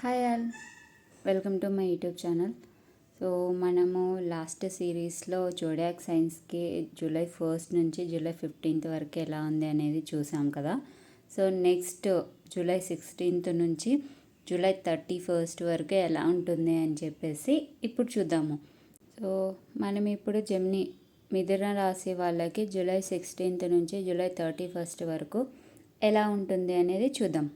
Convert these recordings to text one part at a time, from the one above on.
Hi all. Welcome to my YouTube channel. So మనము last సిరీస్లో zodiac సైన్స్కి July first నుంచి జూలై ఫిఫ్టీన్త్ వరకు ఎలా ఉంది అనేది చూసాం కదా. సో నెక్స్ట్ జూలై సిక్స్టీన్త్ నుంచి జూలై థర్టీ ఫస్ట్ వరకు ఎలా ఉంటుంది అని చెప్పేసి ఇప్పుడు చూద్దాము. సో మనం ఇప్పుడు జెమ్ని మిథున రాశి వాళ్ళకి జూలై సిక్స్టీన్త్ నుంచి జూలై థర్టీ ఫస్ట్ వరకు ఎలా ఉంటుంది అనేది చూద్దాం.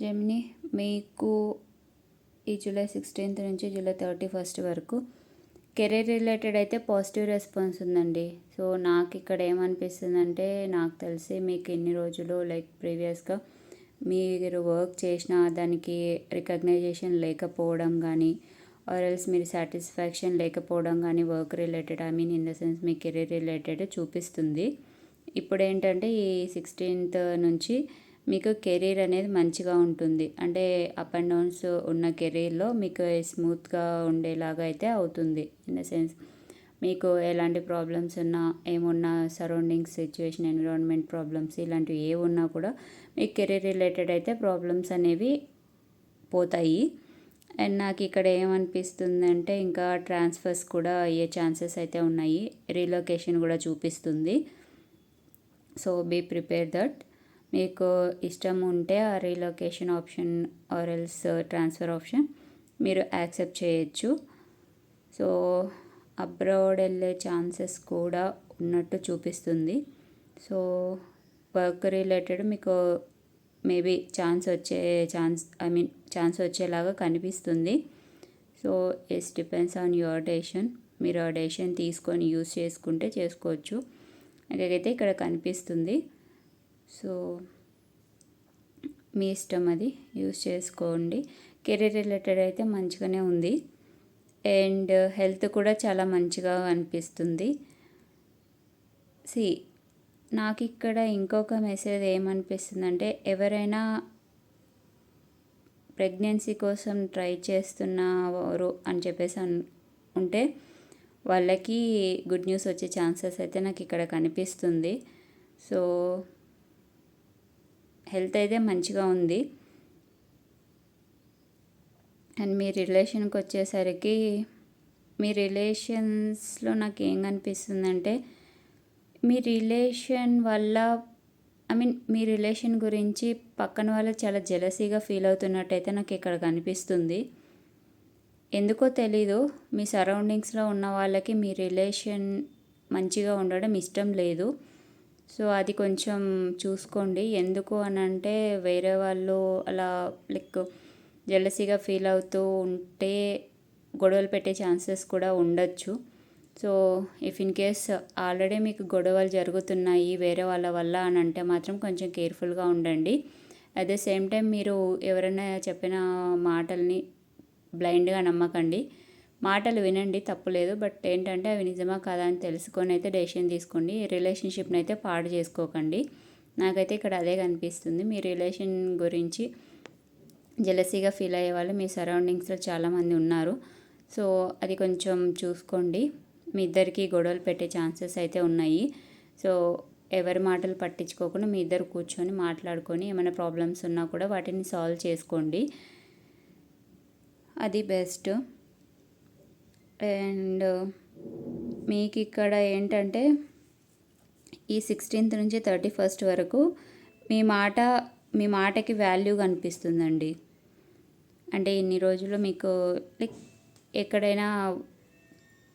జెమిని మీకు ఈ జూలై సిక్స్టీన్త్ నుంచి జూలై థర్టీ ఫస్ట్ వరకు కెరీర్ రిలేటెడ్ అయితే పాజిటివ్ రెస్పాన్స్ ఉందండి. సో నాకు ఇక్కడ ఏమనిపిస్తుందంటే నాకు తెలిసి మీకు ఎన్ని రోజులు లైక్ ప్రీవియస్గా మీరు వర్క్ చేసిన దానికి రికగ్నైజేషన్ లేకపోవడం కానీ ఆర్ ఎల్స్ మీరు సాటిస్ఫాక్షన్ లేకపోవడం కానీ work related I mean in the sense me career related చూపిస్తుంది. ఇప్పుడు ఏంటంటే ఈ సిక్స్టీన్త్ నుంచి మీకు కెరీర్ అనేది మంచిగా ఉంటుంది. అంటే అప్ అండ్ డౌన్స్ ఉన్న కెరీర్లో మీకు స్మూత్గా ఉండేలాగా అయితే అవుతుంది. ఇన్ ద సెన్స్ మీకు ఎలాంటి ప్రాబ్లమ్స్ ఉన్నా ఏమున్నా సరౌండింగ్స్ సిచ్యువేషన్ ఎన్విరాన్మెంట్ ప్రాబ్లమ్స్ ఇలాంటివి ఏ ఉన్నా కూడా మీకు కెరీర్ రిలేటెడ్ అయితే ప్రాబ్లమ్స్ అనేవి పోతాయి. అండ్ నాకు ఇక్కడ ఏమనిపిస్తుంది అంటే ఇంకా ట్రాన్స్ఫర్స్ కూడా అయ్యే ఛాన్సెస్ అయితే ఉన్నాయి. రీలొకేషన్ కూడా చూపిస్తుంది. సో బీ ప్రిపేర్ దట్ మీకు ఇష్టం ఉంటే ఆ relocation option or else transfer option మీరు యాక్సెప్ట్ చేయొచ్చు. సో అబ్రాడ్ వెళ్ళే ఛాన్సెస్ కూడా ఉన్నట్టు చూపిస్తుంది. సో వర్క్ రిలేటెడ్ మీకు మేబీ ఛాన్స్ వచ్చే ఛాన్స్ ఐ మీన్ ఛాన్స్ వచ్చేలాగా కనిపిస్తుంది. So it's depends on your decision మీరు ఆ డెసిషన్ తీసుకొని యూస్ చేసుకుంటే చేసుకోవచ్చు. నాకైతే ఇక్కడ కనిపిస్తుంది. సో మీ ఇష్టం అది యూస్ చేసుకోండి. కెరీర్ రిలేటెడ్ అయితే మంచిగానే ఉంది. అండ్ హెల్త్ కూడా చాలా మంచిగా అనిపిస్తుంది. సి నాకు ఇక్కడ ఇంకొక మెసేజ్ ఏమనిపిస్తుందంటే ఎవరైనా ప్రెగ్నెన్సీ కోసం ట్రై చేస్తున్నారు అని చెప్పేసి అన్ ఉంటే వాళ్ళకి గుడ్ న్యూస్ వచ్చే ఛాన్సెస్ అయితే నాకు ఇక్కడ కనిపిస్తుంది. సో హెల్త్ అయితే మంచిగా ఉంది. అండ్ మీ రిలేషన్కి వచ్చేసరికి మీ రిలేషన్స్లో నాకు ఏం కనిపిస్తుందంటే మీ రిలేషన్ వల్ల ఐ మీన్ మీ రిలేషన్ గురించి పక్కన వాళ్ళు చాలా జెలసీగా ఫీల్ అవుతున్నట్టయితే నాకు ఇక్కడ కనిపిస్తుంది. ఎందుకో తెలీదు మీ సరౌండింగ్స్లో ఉన్న వాళ్ళకి మీ రిలేషన్ మంచిగా ఉండడం ఇష్టం లేదు. సో అది కొంచెం చూసుకోండి. ఎందుకు అని అంటే వేరే వాళ్ళు అలా లైక్ జెలసీగా ఫీల్ అవుతూ ఉంటే గొడవలు పెట్టే ఛాన్సెస్ కూడా ఉండొచ్చు. So if in case already మీకు గొడవలు జరుగుతున్నాయి వేరే వాళ్ళ వల్ల అని అంటే మాత్రం కొంచెం కేర్ఫుల్గా ఉండండి. అట్ ద సేమ్ టైం మీరు ఎవరైనా చెప్పిన మాటల్ని బ్లైండ్గా నమ్మకండి. మాటలు వినండి తప్పులేదు బట్ ఏంటంటే అవి నిజమా కాదా అని తెలుసుకొని అయితే డెసిషన్ తీసుకోండి. రిలేషన్షిప్ని అయితే పాడు చేసుకోకండి. నాకైతే ఇక్కడ అదే కనిపిస్తుంది. మీ రిలేషన్ గురించి జెలసీగా ఫీల్ అయ్యే వాళ్ళు మీ సరౌండింగ్స్లో చాలామంది ఉన్నారు. సో అది కొంచెం చూసుకోండి. మీ ఇద్దరికి గొడవలు పెట్టే ఛాన్సెస్ అయితే ఉన్నాయి. సో ఎవరి మాటలు పట్టించుకోకుండా మీ ఇద్దరు కూర్చొని మాట్లాడుకొని ఏమైనా ప్రాబ్లమ్స్ ఉన్నా కూడా వాటిని సాల్వ్ చేసుకోండి. అది బెస్ట్. అండ్ మీకు ఇక్కడ ఏంటంటే ఈ సిక్స్టీన్త్ నుంచి థర్టీ ఫస్ట్ వరకు మీ మాట మీ మాటకి వాల్యూ కనిపిస్తుందండి. అంటే ఇన్ని రోజులు మీకు లైక్ ఎక్కడైనా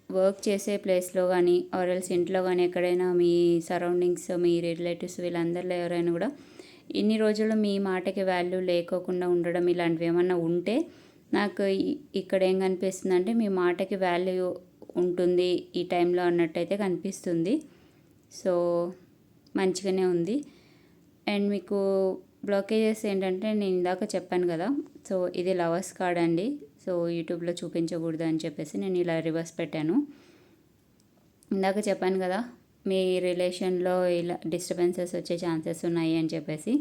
వర్క్ చేసే ప్లేస్లో కానీ ఆర్ఎల్స్ ఇంట్లో కానీ ఎక్కడైనా మీ సరౌండింగ్స్ మీ రిలేటివ్స్ వీళ్ళందరిలో ఎవరైనా కూడా ఇన్ని రోజులు మీ మాటకి వాల్యూ లేకోకుండా ఉండడం ఇలాంటివి ఏమన్నా ఉంటే నాకు ఇక్కడ ఏం కనిపిస్తుంది అంటే మీ మాటకి వాల్యూ ఉంటుంది ఈ టైంలో అన్నట్టయితే కనిపిస్తుంది. సో మంచిగానే ఉంది. అండ్ మీకు బ్లాకేజెస్ ఏంటంటే నేను ఇందాక చెప్పాను కదా. సో ఇది లవర్స్ కార్డ్ అండి. సో యూట్యూబ్లో చూపించకూడదు అని చెప్పేసి నేను ఇలా రివర్స్ పెట్టాను. ఇందాక చెప్పాను కదా మీ రిలేషన్లో ఇలా డిస్టర్బెన్సెస్ వచ్చే ఛాన్సెస్ ఉన్నాయి అని చెప్పేసి.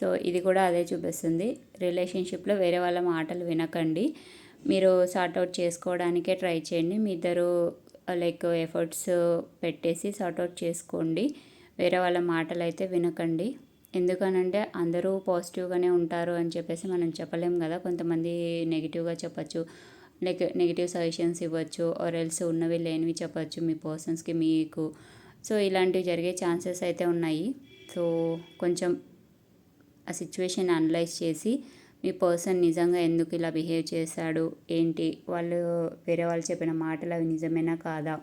సో ఇది కూడా అదే చూపిస్తుంది. రిలేషన్షిప్లో వేరే వాళ్ళ మాటలు వినకండి. మీరు సార్ట్అవుట్ చేసుకోవడానికే ట్రై చేయండి. మీ ఇద్దరు లైక్ ఎఫర్ట్స్ పెట్టేసి సార్ట్అవుట్ చేసుకోండి. వేరే వాళ్ళ మాటలు అయితే వినకండి. ఎందుకనంటే అందరూ పాజిటివ్గానే ఉంటారు అని చెప్పేసి మనం చెప్పలేం కదా. కొంతమంది నెగిటివ్గా చెప్పచ్చు. లైక్ నెగిటివ్ సజెషన్స్ ఇవ్వచ్చు. ఆర్ ఎల్స్ ఉన్నవి లేనివి చెప్పచ్చు మీ పర్సన్స్కి మీకు. సో ఇలాంటివి జరిగే ఛాన్సెస్ అయితే ఉన్నాయి. సో కొంచెం ఆ సిచ్యువేషన్ అనలైజ్ చేసి మీ పర్సన్ నిజంగా ఎందుకు ఇలా బిహేవ్ చేశాడు ఏంటి వాళ్ళు వేరే వాళ్ళు చెప్పిన మాటలు అవి నిజమేనా కాదా?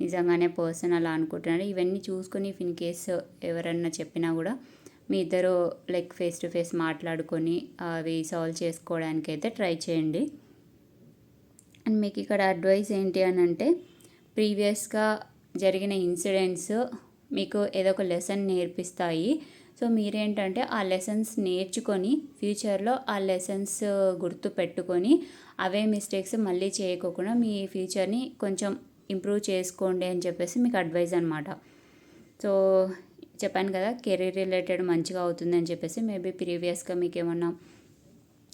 నిజంగానే పర్సన్ అలా అనుకుంటున్నాడు. ఇవన్నీ చూసుకొని ఇఫ్ ఇన్ కేసు ఎవరన్నా చెప్పినా కూడా మీ ఇద్దరు లైక్ ఫేస్ టు ఫేస్ మాట్లాడుకొని అవి సాల్వ్ చేసుకోవడానికి అయితే ట్రై చేయండి. అండ్ మీకు ఇక్కడ అడ్వైస్ ఏంటి అని అంటే ప్రీవియస్గా జరిగిన ఇన్సిడెంట్స్ మీకు ఏదో ఒక లెసన్ నేర్పిస్తాయి. సో మీరేంటంటే ఆ లెసన్స్ నేర్చుకొని ఫ్యూచర్లో ఆ లెసన్స్ గుర్తు పెట్టుకొని అవే మిస్టేక్స్ మళ్ళీ చేయకోకుండా మీ ఫ్యూచర్ని కొంచెం ఇంప్రూవ్ చేసుకోండి అని చెప్పేసి మీకు అడ్వైజ్ అనమాట సో చెప్పాను కదా కెరీర్ రిలేటెడ్ మంచిగా అవుతుంది అని చెప్పేసి మేబీ ప్రీవియస్గా మీకు ఏమన్నా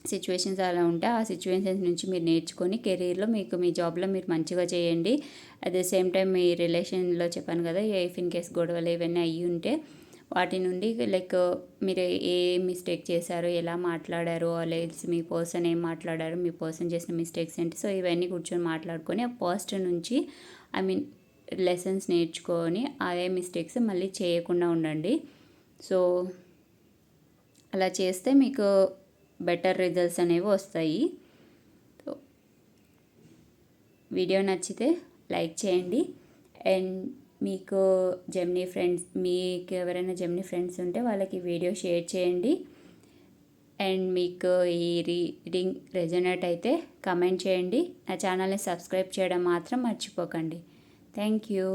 సిచ్యువేషన్స్ అలా ఉంటే ఆ సిచ్యువేషన్స్ నుంచి మీరు నేర్చుకొని కెరీర్లో మీకు మీ జాబ్లో మీరు మంచిగా చేయండి. అట్ ద సేమ్ టైం మీ రిలేషన్లో చెప్పాను కదా ఇఫ్ ఇన్ కేస్ గొడవలు ఇవన్నీ అయ్యి ఉంటే వాటి నుండి లైక్ మీరు ఏ మిస్టేక్ చేశారు ఎలా మాట్లాడారు లేదు మీ పర్సన్ ఏం మాట్లాడారు మీ పర్సన్ చేసిన మిస్టేక్స్ ఏంటి సో ఇవన్నీ కూర్చొని మాట్లాడుకొని ఆ పాస్ట్ నుంచి ఐ మీన్ లెసన్స్ నేర్చుకొని అదే మిస్టేక్స్ మళ్ళీ చేయకుండా ఉండండి. సో అలా చేస్తే మీకు బెటర్ రిజల్ట్స్ అనేవి వస్తాయి. వీడియో నచ్చితే లైక్ చేయండి. అండ్ మీకు జెమ్నీ ఫ్రెండ్స్ మీకు ఎవరైనా జెమ్నీ ఫ్రెండ్స్ ఉంటే వాళ్ళకి వీడియో షేర్ చేయండి. అండ్ మీకు ఈ రీడింగ్ రెజనేట్ అయితే కమెంట్ చేయండి. నా ఛానల్ని సబ్స్క్రైబ్ చేయడం మాత్రం మర్చిపోకండి. Thank you